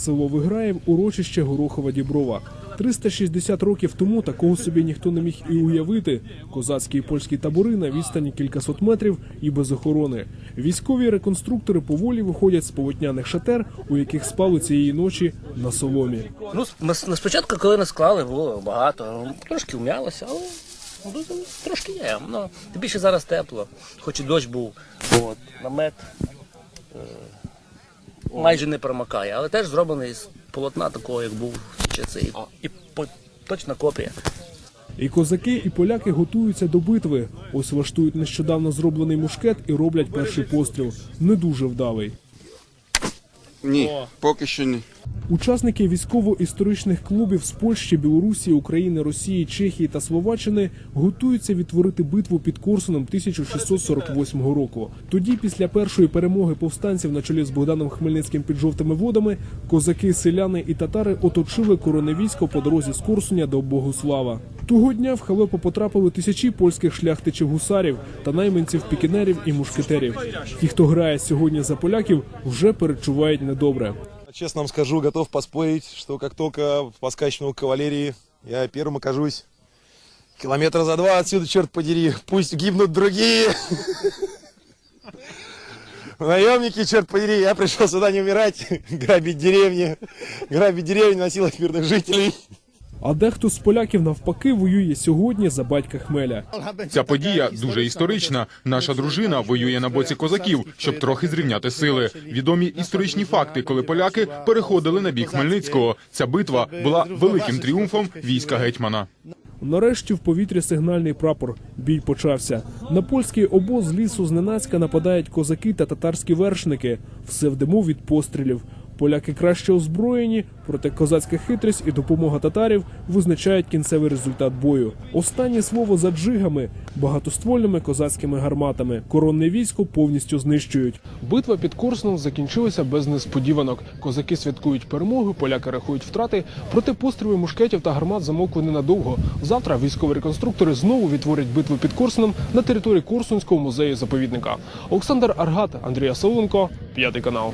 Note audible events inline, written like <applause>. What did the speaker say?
Село Виграєв, урочище Горохова Діброва. 360 років тому такого собі ніхто не міг і уявити. Козацькі і польські табори на відстані кількасот метрів і без охорони. Військові реконструктори поволі виходять з полотняних шатер, у яких спали цієї ночі на соломі. Ну, спочатку, коли нас склали, було багато. Трошки вмялося, але ну, трошки є. Ну, більше зараз тепло, хоч і дощ був. От, намет е, майже не промокає, але теж зроблений з полотна такого, як був часи. І, і по- точна копія. І козаки, і поляки готуються до битви. Ось влаштують нещодавно зроблений мушкет і роблять перший постріл. Не дуже вдалий. Ні, поки що ні. Учасники військово-історичних клубів з Польщі, Білорусі, України, Росії, Чехії та Словаччини готуються відтворити битву під Корсуном 1648 року. Тоді, після першої перемоги повстанців на чолі з Богданом Хмельницьким під жовтими водами, козаки, селяни і татари оточили короне військо по дорозі з Корсуня до Богуслава. Того дня в халепу потрапили тисячі польських шляхтичів гусарів та найманців пікінерів і мушкетерів. Ті, хто грає сьогодні за поляків, вже перечувають недобре. Честно вам скажу, готов поспорить, что как только поскачну кавалерии, я первым окажусь. Километра за два отсюда, черт подери, пусть гибнут другие. Наемники, черт подери, я пришел сюда не умирать, <laughs> грабить деревни, грабить деревни, насиловать мирных жителей. А дехто з поляків навпаки воює сьогодні за батька Хмеля. Ця подія дуже історична. Наша дружина воює на боці козаків, щоб трохи зрівняти сили. Відомі історичні факти, коли поляки переходили на бік Хмельницького. Ця битва була великим тріумфом війська гетьмана. Нарешті в повітрі сигнальний прапор. Бій почався. На польський обоз лісу зненацька нападають козаки та татарські вершники. Все в диму від пострілів. Поляки краще озброєні, проте козацька хитрість і допомога татарів визначають кінцевий результат бою. Останнє слово за джигами, багатоствольними козацькими гарматами. Коронне військо повністю знищують. Битва під Корсуном закінчилася без несподіванок. Козаки святкують перемогу, поляки рахують втрати. Проте постріли мушкетів та гармат замовкли ненадовго. Завтра військові реконструктори знову відтворять битву під Корсуном на території Корсунського музею заповідника. Олександр Аргат, Андрій Сауленко, п'ятий канал.